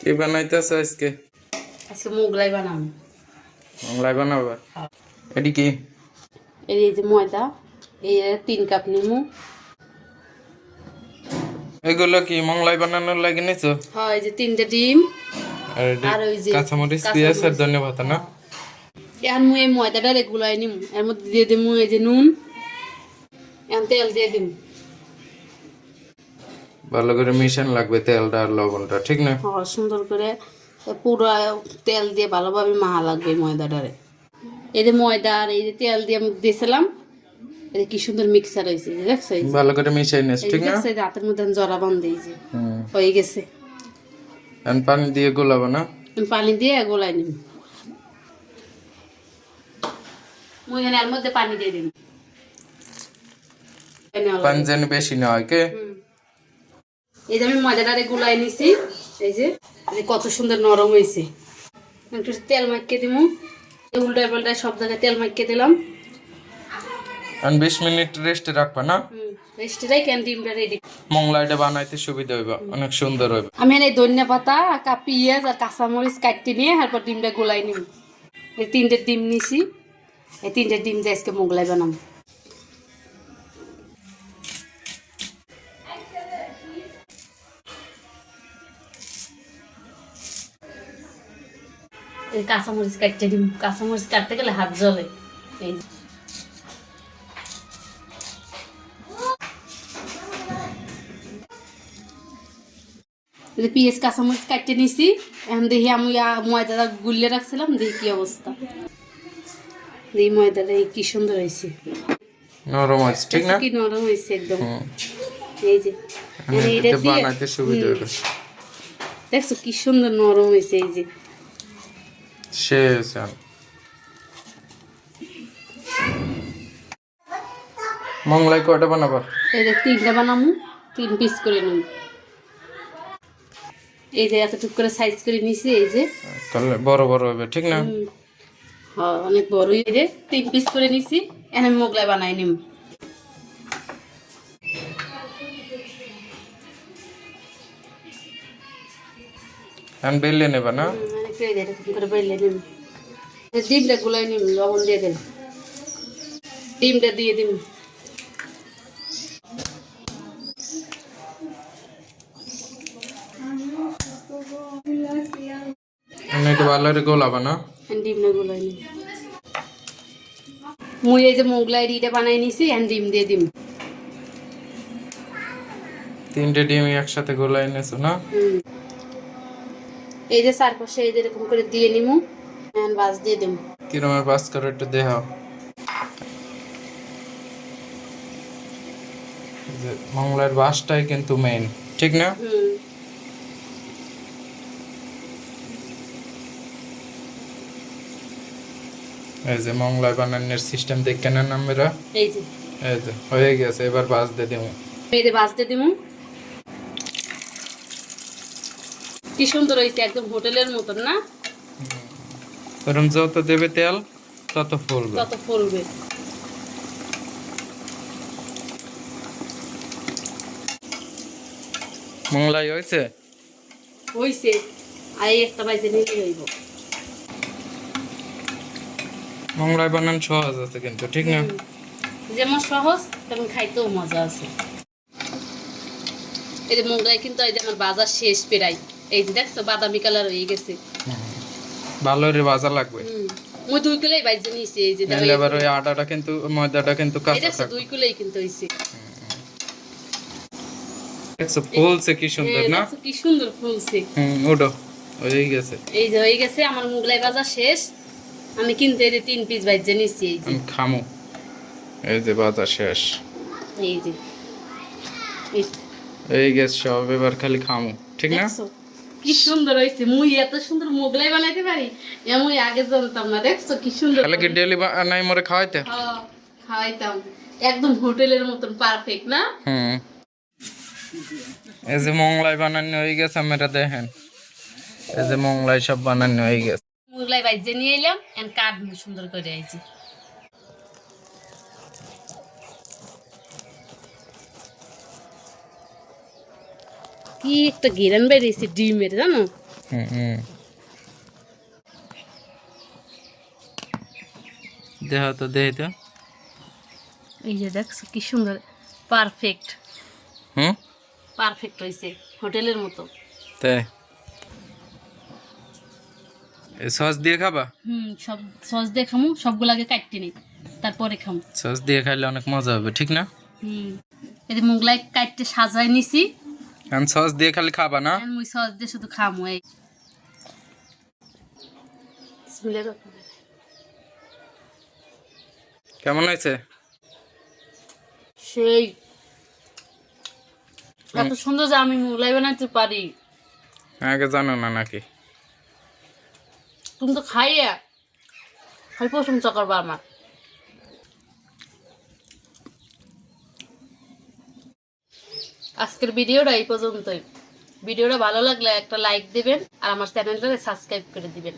কি বানাইতেছ আজকে? আজকে মোগলাই বানাবো। বাংলায় বানাবা? এটি কি? এই যে ময়দা এই তিন কাপ নিমু। এগুলো কি মংলাই বানানোর লাগে নিছো? হয় এই যে তিনটে ডিম আর ওই যে কাঁচামরিচ। পেঁয়াজ আর ধন্যবাদ না? এখন মুই এই ময়দাটা রেগুলাই নিম। এর মধ্যে দিয়ে দিমু এই যে নুন। এখন তেল দিয়ে দিম। ভালো করে মিশান লাগবে তেলটা আর লবণটা ঠিক না? সুন্দর করে পুরো তেল দিয়ে ভালোভাবে মাহা লাগবে ময়দাটারে। এই যে ময়দা আর এই যে তেল দিয়ে আমি দিয়েছিলাম এই কি সুন্দর মিক্সার হয়েছে দেখছ? ভালো করে মিশাই নিস ঠিক না? দেখছ হাতের মধ্যে জরা হয়ে গেছে। এখন পানি দিয়ে গোলাবো না? পানি দিয়ে গোলাই নিব। এর মধ্যে পানি দিয়ে দিন। পানি যেন বেশি না হয় কে? এই যে আমি ময়দাটারে গুলাই নিছি। এই যে এই কত সুন্দর নরম হয়েছে। একটু তেল মাখিয়ে এই উল্টায় পাল্টায় সব জায়গায় তেল মাখিয়ে দিলাম। এখন বিশ মিনিট রেস্টে রাখবা না? রেস্টেরাই ক্যান্টিনটা রেডি মংলাইটা বানাইতে সুবিধা হইব অনেক সুন্দর হইব। আমি এখানে ধনিয়া পাতা কা পেঁয়াজ আর কাঁচামরিচ কাটতে নিয়ে তারপর ডিমটা গোলাই নিব এই তিনটে ডিম নিছি। এই তিনটে ডিম দিয়ে আজকে মোগলাই বানাবো। কাঁচামরিচ কাটতে দিম কাঁচামরিচ কাটতে গেলে হাত জ্বলে। এই। এই যে কাঁচামরিচ কাটতে নিছি। এখন দেখি আমি ময়দাটা গুলিয়ে রাখছিলাম দেখি কি অবস্থা। দেখি ময়দাটা এই কি সুন্দর হয়েছে। নরম আছে ঠিক না? কি নরম হয়েছে একদম। এই যে। হুম, এটা বানাইতে সুবিধা হইব দেখছ কি সুন্দর নরম হয়েছে এই যে। শেষ। মংলাই কয়টা বানাবা? এই যে তিনটা বানামু তিন পিস করে নিব এই যে এতটুকু করে সাইজ করে নিছি এই যে। তাহলে বড় বড় হবে ঠিক না। হ্যাঁ অনেক বড়। এই যে তিন পিস করে নিছি এখন মোগলাই বানাই নিম। এখন বেললে নেবা না? অনেক এই যে এরকম করে বেলে এই ডিমটা গুলাই নিম লবণ দিয়ে দিন। ডিমটা দিয়ে দিম এখন একটু ভালো করে গোলাবা না? এখন ডিমটা গুলাই নিম মুই এই যে মোগলাই ডিটা বানাই নিছি এখন ডিম দিয়ে দিম। তিনটে ডিম একসাথে গোলাই এনেছো না। এই যে চারপাশে এই যে এরকম করে দিয়ে নিমু বাস দিয়ে দিম। কিরমের পাস করে একটু যে মংলার বাসটাই কিন্তু মেইন ঠিক না? এই যে মংলায় বানানোর সিস্টেম দেখে নেন আমরা। এই যে। এই যে হয়ে গেছে এবার বাস দিয়ে দেবো এই যে বাস দিয়ে দিমু। কি সুন্দর হয়েছে একদম হোটেলের মতন না? কারণ যত দেবে তেল তত ফুলবে। তত ফুলবে। মংলাই হয়েছে? হইছে। আর এই একটা বাইজে নিলে হইব। মংলাই বানান সহজ আছে কিন্তু ঠিক না? যেমন সহজ তেমন খাইতেও মজা আছে। এই যে মোগলাই কিন্তু এই যে আমার বাজার শেষ পেরাই এই যে দেখছ বাদামি কালার হয়ে গেছে। ভালো রে ভাজা লাগবে। মুই দুই কিলোই বাইজে নিয়েছি এই যে দেখো, আবার ওই আটাটা কিন্তু ময়দাটা কিন্তু কাঁচা থাকবে। দুই কিলোই কিন্তু হইছে। দেখছ ফুলছে কি সুন্দর না? কি সুন্দর ফুলছে। হুম ওডো হয়ে গেছে। এই যে হয়ে গেছে আমার মুগলাই বাজার শেষ। আমি কিনতে এই যে তিন পিস বাইজে নিচ্ছি এই যে। খামু। এই যে বাজার শেষ। এই যে। এই- গেছ সব এবার খালি খামু ঠিক না? কি সুন্দর হয়েছে মুই এত সুন্দর মোগলাই বানাইতে পারি? এমন আগে জানতাম না দেখছ? কি সুন্দর তাহলে কি ডেলি নাই মরে খাওয়াইতে? হ্যাঁ, খাওয়াইতাম। একদম হোটেলের মতন পারফেক্ট না? হুম। এই যে মংলাই বানানো হয়ে গেছে আমরা দেখেন। এই যে মংলাই সব বানানো হয়ে গেছে। মোগলাই বাইজে নিয়ে এলাম এন্ড কাঠ সুন্দর করে আইছি। কি একটা গেরান বেরিয়েছে ডিমের জানো দেহ তো দেহ তো এই যে দেখছ কি সুন্দর পারফেক্ট হুম পারফেক্ট হয়েছে হোটেলের মতো তাই সস দিয়ে খাবা? হুম সব সস দিয়ে খামু সবগুলো আগে কাটতে নেই। তারপরে খামু। সস দিয়ে খাইলে অনেক মজা হবে ঠিক না? হুম। এই মুগলাই কাটতে সাজাই নিছি। কারণ সস দিয়ে খালি খাবা না? সস দিয়ে শুধু খামু এই। কেমন হয়েছে? সেই। এত সুন্দর যে আমি মুগলাই বানাইতে পারি। আগে জানো না নাকি? তুমি তো খাইয়া। খালি প্রশংসা করবা আমার। আজকের ভিডিওটা এই পর্যন্তই। ভিডিওটা ভালো লাগলে একটা লাইক দিবেন আর আমার চ্যানেলটাকে সাবস্ক্রাইব করে দিবেন।